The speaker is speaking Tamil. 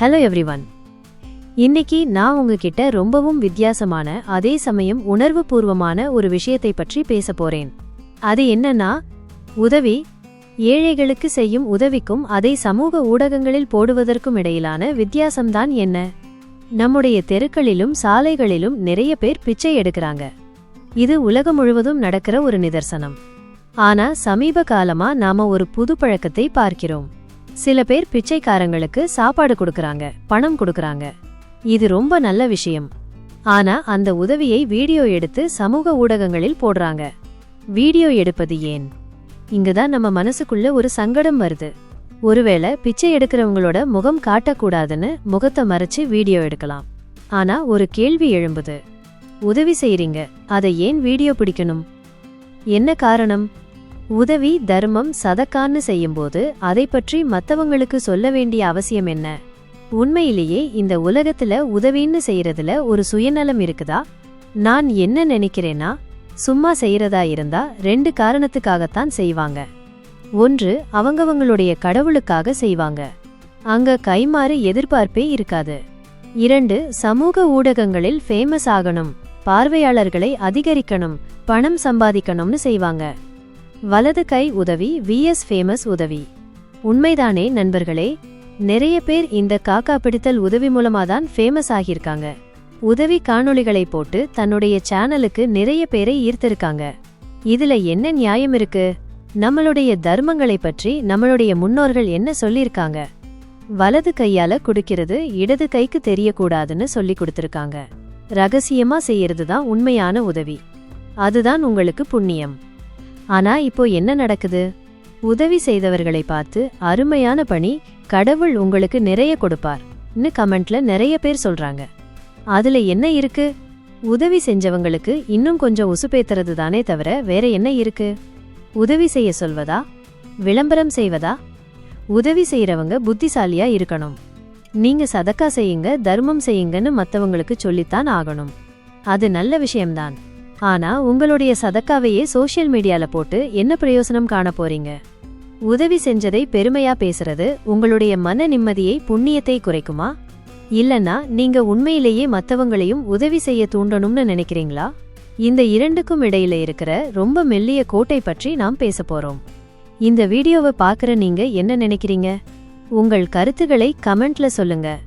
ஹலோ எவ்ரிவன் இன்னைக்கு நான் உங்ககிட்ட ரொம்பவும் வித்தியாசமான அதே சமயம் உணர்வுபூர்வமான ஒரு விஷயத்தை பற்றி பேச போறேன். அது என்னன்னா உதவி ஏழைகளுக்கு செய்யும் உதவிக்கும் அதை சமூக ஊடகங்களில் போடுவதற்கும் இடையிலான வித்தியாசம்தான் என்ன? நம்முடைய தெருக்களிலும் சாலைகளிலும் நிறைய பேர் பிச்சை எடுக்கிறாங்க. இது உலகம் முழுவதும் நடக்கிற ஒரு நிதர்சனம். ஆனா சமீப காலமா நாம ஒரு புது பழக்கத்தை பார்க்கிறோம். சில பேர் பிச்சைக்காரங்களுக்கு சாப்பாடு கொடுக்கறாங்க பணம் கொடுக்கறாங்க. இது ரொம்ப நல்ல விஷயம். ஆனா அந்த உதவியை வீடியோ எடுத்து சமூக ஊடகங்களில் போடுறாங்க. வீடியோ எடுப்பது ஏன்? இங்கதான் நம்ம மனசுக்குள்ள ஒரு சங்கடம் வருது. ஒருவேளை பிச்சை எடுக்கிறவங்களோட முகம் காட்டக்கூடாதுன்னு முகத்தை மறைச்சு வீடியோ எடுக்கலாம். ஆனா ஒரு கேள்வி எழும்புது. உதவி செய்றீங்க அதை ஏன் வீடியோ பிடிக்கணும்? என்ன காரணம்? உதவி தர்மம் சதக்கான்னு செய்யும்போது அதை பற்றி மற்றவங்களுக்கு சொல்ல வேண்டிய அவசியம் என்ன? உண்மையிலேயே இந்த உலகத்துல உதவின்னு செய்யறதுல ஒரு சுயநலம் இருக்குதா? நான் என்ன நினைக்கிறேன்னா சும்மா செய்யறதா இருந்தா ரெண்டு காரணத்துக்காகத்தான் செய்வாங்க. ஒன்று அவங்கவங்களுடைய கடவுளுக்காக செய்வாங்க. அங்க கைமாறு எதிர்பார்ப்பே இருக்காது. இரண்டு சமூக ஊடகங்களில் ஃபேமஸ் ஆகணும் பார்வையாளர்களை அதிகரிக்கணும் பணம் சம்பாதிக்கணும்னு செய்வாங்க. வலது கை உதவி விஎஸ் ஃபேமஸ் உதவி. உண்மைதானே நண்பர்களே? நிறைய பேர் இந்த காக்கா பிடித்தல் உதவி மூலமா தான் ஃபேமஸ் ஆகியிருக்காங்க. உதவி காணொளிகளை போட்டு தன்னுடைய சேனலுக்கு நிறைய பேரை ஈர்த்திருக்காங்க. இதுல என்ன நியாயம் இருக்கு? நம்மளுடைய தர்மங்களை பற்றி நம்மளுடைய முன்னோர்கள் என்ன சொல்லியிருக்காங்க? வலது கையால குடிக்கிறது இடது கைக்கு தெரியக்கூடாதுன்னு சொல்லி கொடுத்திருக்காங்க. ரகசியமா செய்யறது தான் உண்மையான உதவி. அதுதான் உங்களுக்கு புண்ணியம். ஆனா இப்போ என்ன நடக்குது? உதவி செய்தவர்களை பார்த்து அருமையான பணி கடவுள் உங்களுக்கு நிறைய கொடுப்பார்னு கமெண்ட்ல நிறைய பேர் சொல்றாங்க. அதுல என்ன இருக்கு? உதவி செஞ்சவங்களுக்கு இன்னும் கொஞ்சம் உசுப்பேத்துறது தானே தவிர வேற என்ன இருக்கு? உதவி செய்ய சொல்வதா? விளம்பரம் செய்வதா? உதவி செய்யறவங்க புத்திசாலியா இருக்கணும். நீங்க சதக்கா செய்யுங்க தர்மம் செய்யுங்கன்னு மத்தவங்களுக்கு சொல்லித்தான் ஆகணும். அது நல்ல விஷயம்தான். ஆனா உங்களுடைய சதக்காவையே சோஷியல் மீடியால போட்டு என்ன பிரயோசனம் காண போறீங்க? உதவி செஞ்சதை பெருமையா பேசுறது உங்களுடைய மன நிம்மதியை புண்ணியத்தை குறைக்குமா? இல்லனா நீங்க உண்மையிலேயே மத்தவங்களையும் உதவி செய்ய தூண்டணும்னு நினைக்கிறீங்களா? இந்த இரண்டுக்கும் இடையில இருக்கிற ரொம்ப மெல்லிய கோட்டை பற்றி நாம் பேச போறோம். இந்த வீடியோவை பார்க்குற நீங்க என்ன நினைக்கிறீங்க? உங்கள் கருத்துக்களை கமெண்ட்ல சொல்லுங்க.